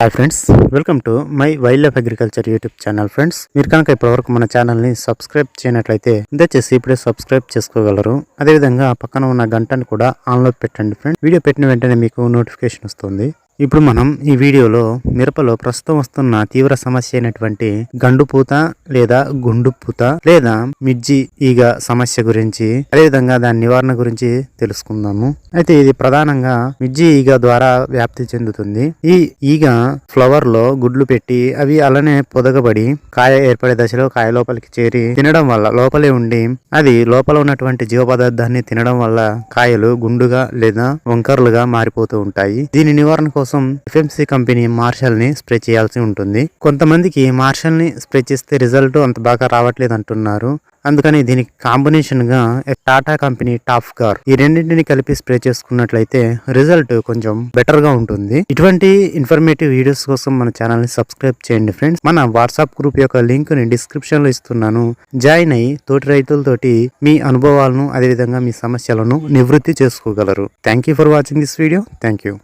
Hi friends welcome to my wildlife agriculture YouTube channel friends మీరు కనుక ఇప్పటివరకు మన ఛానల్ని సబ్స్క్రైబ్ చేయనట్లయితే దయచేసి ఇప్పుడే సబ్స్క్రైబ్ చేసుకోగలరు. అదేవిధంగా పక్కన ఉన్న గంటను కూడా ఆన్లో పెట్టండి ఫ్రెండ్స్ వీడియో పెట్టిన వెంటనే మీకు నోటిఫికేషన్ వస్తుంది. ఇప్పుడు మనం ఈ వీడియోలో మిరపలో ప్రస్తుతం వస్తున్న తీవ్ర సమస్య అయినటువంటి గండు పూత లేదా గుండు పూత లేదా మిర్జి ఈగ సమస్య గురించి అదేవిధంగా దాని నివారణ గురించి తెలుసుకుందాము. అయితే ఇది ప్రధానంగా మిర్జి ఈగ ద్వారా వ్యాప్తి చెందుతుంది. ఈ ఈగ ఫ్లవర్లో గుడ్లు పెట్టి అవి అలానే పొదగబడి కాయ ఏర్పడే దశలో కాయ లోపలికి చేరి తినడం వల్ల లోపలే ఉండి అది లోపల ఉన్నటువంటి జీవ పదార్థాన్ని తినడం వల్ల కాయలు గుండుగా లేదా వంకర్లుగా మారిపోతూ ఉంటాయి. దీని నివారణ కోసం ఎఫ్ఎంసి కంపెనీ మార్షల్ని స్ప్రే చేయాల్సి ఉంటుంది. కొంతమందికి మార్షల్ని స్ప్రే చేస్తే రిజల్ట్ అంత బాగా రావట్లేదు అంటున్నారు. అందుకని దీనికి కాంబినేషన్గా టాటా కంపెనీ టాప్ కార్ ఈ రెండింటిని కలిపి స్ప్రే చేసుకున్నట్లయితే రిజల్ట్ కొంచెం బెటర్గా ఉంటుంది. ఇటువంటి ఇన్ఫర్మేటివ్ వీడియోస్ కోసం మన ఛానల్ని సబ్స్క్రైబ్ చేయండి ఫ్రెండ్స్ మన వాట్సాప్ గ్రూప్ యొక్క లింక్ని డిస్క్రిప్షన్లో ఇస్తున్నాను. జాయిన్ అయ్యి తోటి రైతులతోటి మీ అనుభవాలను అదేవిధంగా మీ సమస్యలను నివృత్తి చేసుకోగలరు. Thank you for watching this video thank you